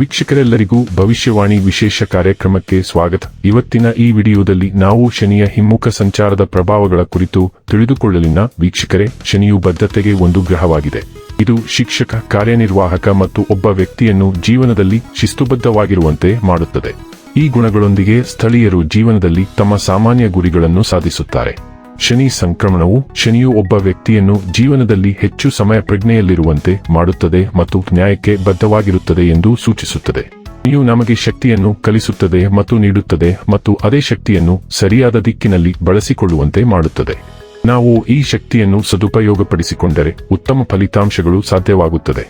ವೀಕ್ಷಕರೆಲ್ಲರಿಗೂ ಭವಿಷ್ಯವಾಣಿ ವಿಶೇಷ ಕಾರ್ಯಕ್ರಮಕ್ಕೆ ಸ್ವಾಗತ. ಇವತ್ತಿನ ಈ ವಿಡಿಯೋದಲ್ಲಿ ನಾವು ಶನಿಯ ಹಿಮ್ಮುಖ ಸಂಚಾರದ ಪ್ರಭಾವಗಳ ಕುರಿತು ತಿಳಿದುಕೊಳ್ಳಲಿನ ವೀಕ್ಷಕರೇ, ಶನಿಯು ಬದ್ಧತೆಗೆ ಒಂದು ಗ್ರಹವಾಗಿದೆ. ಇದು ಶಿಕ್ಷಕ, ಕಾರ್ಯನಿರ್ವಾಹಕ ಮತ್ತು ಒಬ್ಬ ವ್ಯಕ್ತಿಯನ್ನು ಜೀವನದಲ್ಲಿ ಶಿಸ್ತುಬದ್ಧವಾಗಿರುವಂತೆ ಮಾಡುತ್ತದೆ. ಈ ಗುಣಗಳೊಂದಿಗೆ ಸ್ಥಳೀಯರು ಜೀವನದಲ್ಲಿ ತಮ್ಮ ಸಾಮಾನ್ಯ ಗುರಿಗಳನ್ನು ಸಾಧಿಸುತ್ತಾರೆ. ಶನಿ ಸಂಕ್ರಮಣವು ಶನಿಯು ಒಬ್ಬ ವ್ಯಕ್ತಿಯನ್ನು ಜೀವನದಲ್ಲಿ ಹೆಚ್ಚು ಸಮಯ ಪ್ರಜ್ಞೆಯಲ್ಲಿರುವಂತೆ ಮಾಡುತ್ತದೆ ಮತ್ತು ನ್ಯಾಯಕ್ಕೆ ಬದ್ಧವಾಗಿರುತ್ತದೆ ಎಂದು ಸೂಚಿಸುತ್ತದೆ. ನೀವು ನಮಗೆ ಶಕ್ತಿಯನ್ನು ಕಲಿಸುತ್ತದೆ ಮತ್ತು ನೀಡುತ್ತದೆ ಮತ್ತು ಅದೇ ಶಕ್ತಿಯನ್ನು ಸರಿಯಾದ ದಿಕ್ಕಿನಲ್ಲಿ ಬಳಸಿಕೊಳ್ಳುವಂತೆ ಮಾಡುತ್ತದೆ. ನಾವು ಈ ಶಕ್ತಿಯನ್ನು ಸದುಪಯೋಗಪಡಿಸಿಕೊಂಡರೆ ಉತ್ತಮ ಫಲಿತಾಂಶಗಳು ಸಾಧ್ಯವಾಗುತ್ತದೆ.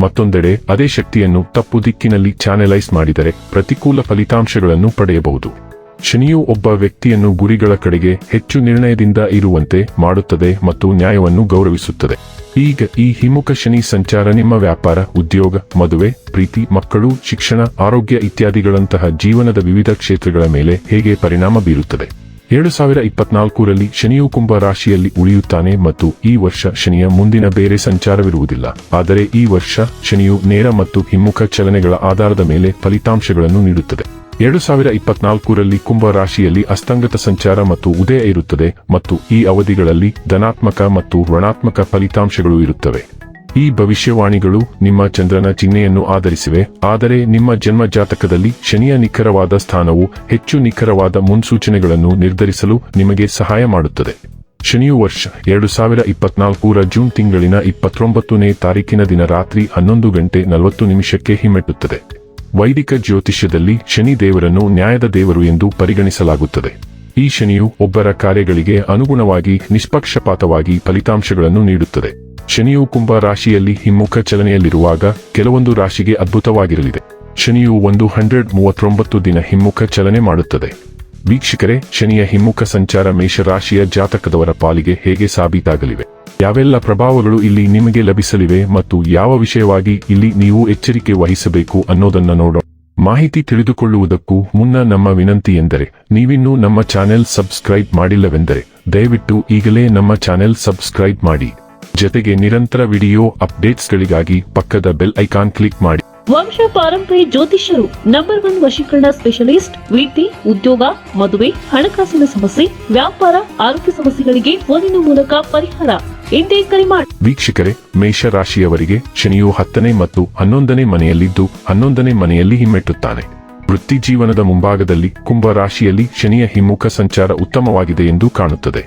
ಮತ್ತೊಂದೆಡೆ, ಅದೇ ಶಕ್ತಿಯನ್ನು ತಪ್ಪು ದಿಕ್ಕಿನಲ್ಲಿ ಚಾನೆಲೈಸ್ ಮಾಡಿದರೆ ಪ್ರತಿಕೂಲ ಫಲಿತಾಂಶಗಳನ್ನು ಪಡೆಯಬಹುದು. ಶನಿಯು ಒಬ್ಬ ವ್ಯಕ್ತಿಯನ್ನು ಗುರಿಗಳ ಕಡೆಗೆ ಹೆಚ್ಚು ನಿರ್ಣಯದಿಂದ ಇರುವಂತೆ ಮಾಡುತ್ತದೆ ಮತ್ತು ನ್ಯಾಯವನ್ನು ಗೌರವಿಸುತ್ತದೆ. ಈಗ ಈ ಹಿಮ್ಮುಖ ಶನಿ ಸಂಚಾರ ನಿಮ್ಮ ವ್ಯಾಪಾರ, ಉದ್ಯೋಗ, ಮದುವೆ, ಪ್ರೀತಿ, ಮಕ್ಕಳು, ಶಿಕ್ಷಣ, ಆರೋಗ್ಯ ಇತ್ಯಾದಿಗಳಂತಹ ಜೀವನದ ವಿವಿಧ ಕ್ಷೇತ್ರಗಳ ಮೇಲೆ ಹೇಗೆ ಪರಿಣಾಮ ಬೀರುತ್ತದೆ? ಎರಡು ಸಾವಿರ ಇಪ್ಪತ್ನಾಲ್ಕರಲ್ಲಿ ಶನಿಯು ಕುಂಭ ರಾಶಿಯಲ್ಲಿ ಉಳಿಯುತ್ತಾನೆ ಮತ್ತು ಈ ವರ್ಷ ಶನಿಯ ಮುಂದಿನ ಬೇರೆ ಸಂಚಾರವಿರುವುದಿಲ್ಲ. ಆದರೆ ಈ ವರ್ಷ ಶನಿಯು ನೇರ ಮತ್ತು ಹಿಮ್ಮುಖ ಚಲನೆಗಳ ಆಧಾರದ ಮೇಲೆ ಫಲಿತಾಂಶಗಳನ್ನು ನೀಡುತ್ತದೆ. ಎರಡು ಸಾವಿರ ಇಪ್ಪತ್ನಾಲ್ಕರಲ್ಲಿ ಕುಂಭ ರಾಶಿಯಲ್ಲಿ ಅಸ್ತಂಗತ ಸಂಚಾರ ಮತ್ತು ಉದಯ ಇರುತ್ತದೆ ಮತ್ತು ಈ ಅವಧಿಗಳಲ್ಲಿ ಧನಾತ್ಮಕ ಮತ್ತು ಋಣಾತ್ಮಕ ಫಲಿತಾಂಶಗಳು ಇರುತ್ತವೆ. ಈ ಭವಿಷ್ಯವಾಣಿಗಳು ನಿಮ್ಮ ಚಂದ್ರನ ಚಿಹ್ನೆಯನ್ನು ಆಧರಿಸಿವೆ, ಆದರೆ ನಿಮ್ಮ ಜನ್ಮ ಜಾತಕದಲ್ಲಿ ಶನಿಯ ನಿಖರವಾದ ಸ್ಥಾನವು ಹೆಚ್ಚು ನಿಖರವಾದ ಮುನ್ಸೂಚನೆಗಳನ್ನು ನಿರ್ಧರಿಸಲು ನಿಮಗೆ ಸಹಾಯ ಮಾಡುತ್ತದೆ. ಶನಿಯು ವರ್ಷ ಎರಡು ಸಾವಿರ ಇಪ್ಪತ್ನಾಲ್ಕರ ಜೂನ್ ತಿಂಗಳಿನ ಇಪ್ಪತ್ತೊಂಬತ್ತನೇ ತಾರೀಕಿನ ದಿನ ರಾತ್ರಿ ಹನ್ನೊಂದು ಗಂಟೆ ನಲವತ್ತು ನಿಮಿಷಕ್ಕೆ ಹಿಮ್ಮೆಟ್ಟುತ್ತದೆ. ವೈದಿಕ ಜ್ಯೋತಿಷ್ಯದಲ್ಲಿ ಶನಿ ದೇವರನ್ನು ನ್ಯಾಯದ ದೇವರು ಎಂದು ಪರಿಗಣಿಸಲಾಗುತ್ತದೆ. ಈ ಶನಿಯು ಒಬ್ಬರ ಕಾರ್ಯಗಳಿಗೆ ಅನುಗುಣವಾಗಿ ನಿಷ್ಪಕ್ಷಪಾತವಾಗಿ ಫಲಿತಾಂಶಗಳನ್ನು ನೀಡುತ್ತದೆ. ಶನಿಯು ಕುಂಭ ರಾಶಿಯಲ್ಲಿ ಹಿಮ್ಮುಖ ಚಲನೆಯಲ್ಲಿರುವಾಗ ಕೆಲವೊಂದು ರಾಶಿಗೆ ಅದ್ಭುತವಾಗಿರಲಿದೆ. ಶನಿಯು ಒಂದು ಹಂಡ್ರೆಡ್ ಮೂವತ್ತೊಂಬತ್ತು ದಿನ ಹಿಮ್ಮುಖ ಚಲನೆ ಮಾಡುತ್ತದೆ. ವೀಕ್ಷಕರೇ, ಶನಿಯ ಹಿಮ್ಮುಖ ಸಂಚಾರ ಮೇಷರಾಶಿಯ ಜಾತಕದವರ ಪಾಲಿಗೆ ಹೇಗೆ ಸಾಬೀತಾಗಲಿವೆ? ಯಾವೆಲ್ಲ ಪ್ರಭಾವಗಳು ಇಲ್ಲಿ ನಿಮಗೆ ಲಭಿಸಲಿವೆ ಮತ್ತು ಯಾವ ವಿಷಯವಾಗಿ ಇಲ್ಲಿ ನೀವು ಎಚ್ಚರಿಕೆ ವಹಿಸಬೇಕು ಅನ್ನೋದನ್ನ ನೋಡೋಣ. ಮಾಹಿತಿ ತಿಳಿದುಕೊಳ್ಳುವುದಕ್ಕೂ ಮುನ್ನ ನಮ್ಮ ವಿನಂತಿ ಎಂದರೆ, ನೀವಿನ್ನೂ ನಮ್ಮ ಚಾನೆಲ್ ಸಬ್ಸ್ಕ್ರೈಬ್ ಮಾಡಿಲ್ಲವೆಂದರೆ, ದಯವಿಟ್ಟು ಈಗಲೇ ನಮ್ಮ ಚಾನೆಲ್ ಸಬ್ಸ್ಕ್ರೈಬ್ ಮಾಡಿ. ಜೊತೆಗೆ ನಿರಂತರ ವಿಡಿಯೋ ಅಪ್ಡೇಟ್ಸ್ಗಳಿಗಾಗಿ ಪಕ್ಕದ ಬೆಲ್ ಐಕಾನ್ ಕ್ಲಿಕ್ ಮಾಡಿ. ವಂಶ ಪಾರಂಪರ್ಯ ಜ್ಯೋತಿಷ್ಯರು ನಂಬರ್ ಒನ್ ವಶೀಕರಣ ಸ್ಪೆಷಲಿಸ್ಟ್ ವೃತ್ತಿ ಉದ್ಯೋಗ, ಮದುವೆ, ಹಣಕಾಸಿನ ಸಮಸ್ಯೆ, ವ್ಯಾಪಾರ, ಆರೋಗ್ಯ ಸಮಸ್ಯೆಗಳಿಗೆ ಫೋನಿನ ಮೂಲಕ ಪರಿಹಾರ. ಇಂದೇ ಕರೆ ಮಾಡಿ. ವೀಕ್ಷಕರೇ, ಮೇಷ ರಾಶಿಯವರಿಗೆ ಶನಿಯು ಹತ್ತನೇ ಮತ್ತು ಹನ್ನೊಂದನೇ ಮನೆಯಲ್ಲಿದ್ದು ಹನ್ನೊಂದನೇ ಮನೆಯಲ್ಲಿ ಹಿಮ್ಮೆಟ್ಟುತ್ತಾನೆ. ವೃತ್ತಿ ಜೀವನದ ಮುಂಭಾಗದಲ್ಲಿ ಕುಂಭ ರಾಶಿಯಲ್ಲಿ ಶನಿಯ ಹಿಮ್ಮುಖ ಸಂಚಾರ ಉತ್ತಮವಾಗಿದೆ ಎಂದು ಕಾಣುತ್ತದೆ.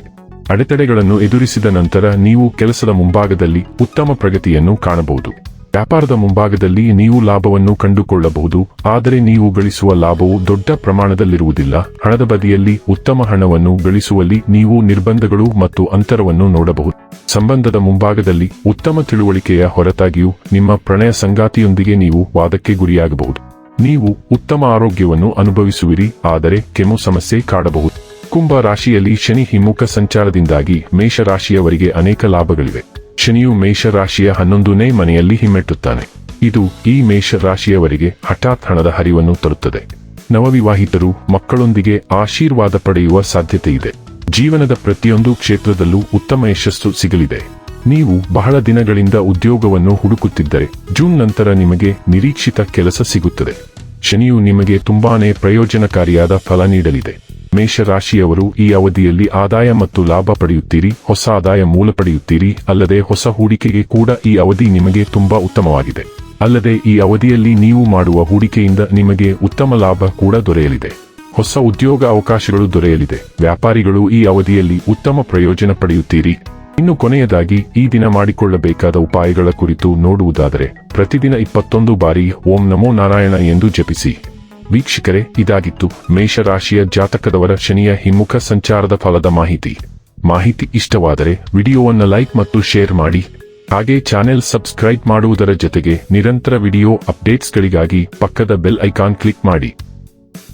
ಅಡೆತಡೆಗಳನ್ನು ಎದುರಿಸಿದ ನಂತರ ನೀವು ಕೆಲಸದ ಮುಂಭಾಗದಲ್ಲಿ ಉತ್ತಮ ಪ್ರಗತಿಯನ್ನು ಕಾಣಬಹುದು. ವ್ಯಾಪಾರದ ಮುಂಭಾಗದಲ್ಲಿ ನೀವು ಲಾಭವನ್ನು ಕಂಡುಕೊಳ್ಳಬಹುದು, ಆದರೆ ನೀವು ಗಳಿಸುವ ಲಾಭವು ದೊಡ್ಡ ಪ್ರಮಾಣದಲ್ಲಿರುವುದಿಲ್ಲ. ಹಣದ ಬದಿಯಲ್ಲಿ ಉತ್ತಮ ಹಣವನ್ನು ಗಳಿಸುವಲ್ಲಿ ನೀವು ನಿರ್ಬಂಧಗಳು ಮತ್ತು ಅಂತರವನ್ನು ನೋಡಬಹುದು. ಸಂಬಂಧದ ಮುಂಭಾಗದಲ್ಲಿ ಉತ್ತಮ ತಿಳುವಳಿಕೆಯ ಹೊರತಾಗಿಯೂ ನಿಮ್ಮ ಪ್ರಣಯ ಸಂಗಾತಿಯೊಂದಿಗೆ ನೀವು ವಾದಕ್ಕೆ ಗುರಿಯಾಗಬಹುದು. ನೀವು ಉತ್ತಮ ಆರೋಗ್ಯವನ್ನು ಅನುಭವಿಸುವಿರಿ, ಆದರೆ ಕೆಮ್ಮು ಸಮಸ್ಯೆ ಕಾಡಬಹುದು. ಕುಂಭ ರಾಶಿಯಲ್ಲಿ ಶನಿ ಹಿಮ್ಮುಖ ಸಂಚಾರದಿಂದಾಗಿ ಮೇಷರಾಶಿಯವರಿಗೆ ಅನೇಕ ಲಾಭಗಳಿವೆ. ಶನಿಯು ಮೇಷರಾಶಿಯ ಹನ್ನೊಂದನೇ ಮನೆಯಲ್ಲಿ ಹಿಮ್ಮೆಟ್ಟುತ್ತಾನೆ. ಇದು ಈ ಮೇಷ ರಾಶಿಯವರಿಗೆ ಹಠಾತ್ ಹಣದ ಹರಿವನ್ನು ತರುತ್ತದೆ. ನವವಿವಾಹಿತರು ಮಕ್ಕಳೊಂದಿಗೆ ಆಶೀರ್ವಾದ ಪಡೆಯುವ ಸಾಧ್ಯತೆ ಇದೆ ಜೀವನದ ಪ್ರತಿಯೊಂದು ಕ್ಷೇತ್ರದಲ್ಲೂ ಉತ್ತಮ ಯಶಸ್ಸು ಸಿಗಲಿದೆ. ನೀವು ಬಹಳ ದಿನಗಳಿಂದ ಉದ್ಯೋಗವನ್ನು ಹುಡುಕುತ್ತಿದ್ದರೆ ಜೂನ್ ನಂತರ ನಿಮಗೆ ನಿರೀಕ್ಷಿತ ಕೆಲಸ ಸಿಗುತ್ತದೆ. ಶನಿಯು ನಿಮಗೆ ತುಂಬಾನೇ ಪ್ರಯೋಜನಕಾರಿಯಾದ ಫಲ ನೀಡಲಿದೆ. ಮೇಷರಾಶಿಯವರು ಈ ಅವಧಿಯಲ್ಲಿ ಆದಾಯ ಮತ್ತು ಲಾಭ ಪಡೆಯುತ್ತೀರಿ, ಹೊಸ ಆದಾಯ ಮೂಲ ಪಡೆಯುತ್ತೀರಿ, ಅಲ್ಲದೆ ಹೊಸ ಹೂಡಿಕೆಗೆ ಕೂಡ ಈ ಅವಧಿ ನಿಮಗೆ ತುಂಬಾ ಉತ್ತಮವಾಗಿದೆ. ಅಲ್ಲದೆ ಈ ಅವಧಿಯಲ್ಲಿ ನೀವು ಮಾಡುವ ಹೂಡಿಕೆಯಿಂದ ನಿಮಗೆ ಉತ್ತಮ ಲಾಭ ಕೂಡ ದೊರೆಯಲಿದೆ. ಹೊಸ ಉದ್ಯೋಗ ಅವಕಾಶಗಳು ದೊರೆಯಲಿದೆ. ವ್ಯಾಪಾರಿಗಳು ಈ ಅವಧಿಯಲ್ಲಿ ಉತ್ತಮ ಪ್ರಯೋಜನ ಪಡೆಯುತ್ತೀರಿ. ಇನ್ನು ಕೊನೆಯದಾಗಿ, ಈ ದಿನ ಮಾಡಿಕೊಳ್ಳಬೇಕಾದ ಉಪಾಯಗಳ ಕುರಿತು ನೋಡುವುದಾದರೆ, ಪ್ರತಿದಿನ ಇಪ್ಪತ್ತೊಂದು ಬಾರಿ ಓಂ ನಮೋ ನಾರಾಯಣ ಎಂದು ಜಪಿಸಿ. ವೀಕ್ಷಕರೇ, ಇದಾಗಿತ್ತು ಮೇಷರಾಶಿಯ ಜಾತಕದವರ ಶನಿಯ ಹಿಮ್ಮುಖ ಸಂಚಾರದ ಫಲದ ಮಾಹಿತಿ. ಮಾಹಿತಿ ಇಷ್ಟವಾದರೆ ವಿಡಿಯೋವನ್ನು ಲೈಕ್ ಮತ್ತು ಶೇರ್ ಮಾಡಿ. ಹಾಗೆ ಚಾನೆಲ್ ಸಬ್ಸ್ಕ್ರೈಬ್ ಮಾಡುವುದರ ಜೊತೆಗೆ ನಿರಂತರ ವಿಡಿಯೋ ಅಪ್ಡೇಟ್ಸ್ಗಳಿಗಾಗಿ ಪಕ್ಕದ ಬೆಲ್ ಐಕಾನ್ ಕ್ಲಿಕ್ ಮಾಡಿ.